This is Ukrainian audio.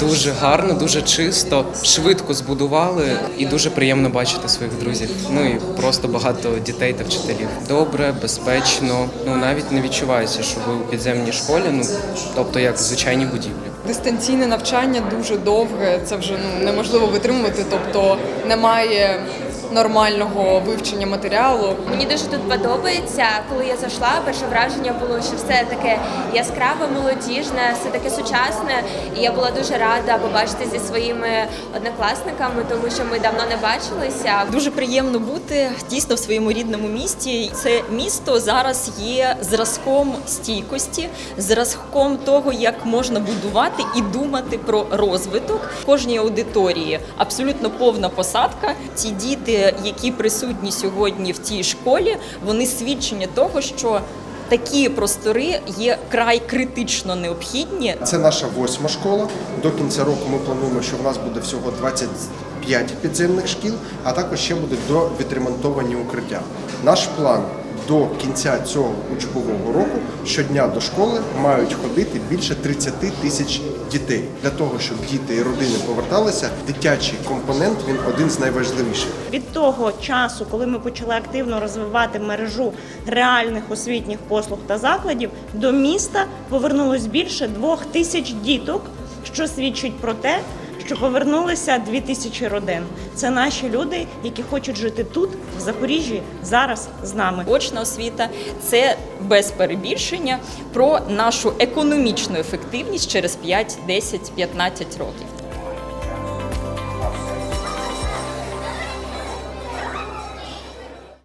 Дуже гарно, дуже чисто, швидко збудували і дуже приємно бачити своїх друзів. Ну і просто багато дітей та вчителів. Добре, безпечно. Ну навіть не відчувається, що ви у підземній школі. Ну тобто як звичайні будівлі. Дистанційне навчання дуже довге, це вже ну, неможливо витримувати, тобто немає нормального вивчення матеріалу. Мені дуже тут подобається. Коли я зайшла, перше враження було, що все таке яскраве, молодіжне, все таке сучасне. І я була дуже рада побачити зі своїми однокласниками, тому що ми давно не бачилися. Дуже приємно бути дійсно в своєму рідному місті. Це місто зараз є зразком стійкості, зразком того, як можна будувати і думати про розвиток кожній аудиторії. Абсолютно повна посадка. Ті діти, які присутні сьогодні в цій школі, вони свідчення того, що такі простори є край критично необхідні Це наша восьма школа. До кінця року ми плануємо, що в нас буде всього 25 підземних шкіл, а також ще будуть до відремонтовані укриття. Наш план до кінця цього учбового року щодня до школи мають ходити більше 30 тисяч дітей. Для того, щоб діти і родини поверталися, дитячий компонент він один з найважливіших. Від того часу, коли ми почали активно розвивати мережу реальних освітніх послуг та закладів, до міста повернулось більше двох тисяч діток, що свідчить про те, що повернулися дві тисячі родин. Це наші люди, які хочуть жити тут, в Запоріжжі, зараз з нами. Очна освіта це без перебільшення про нашу економічну ефективність через 5, 10, 15 років.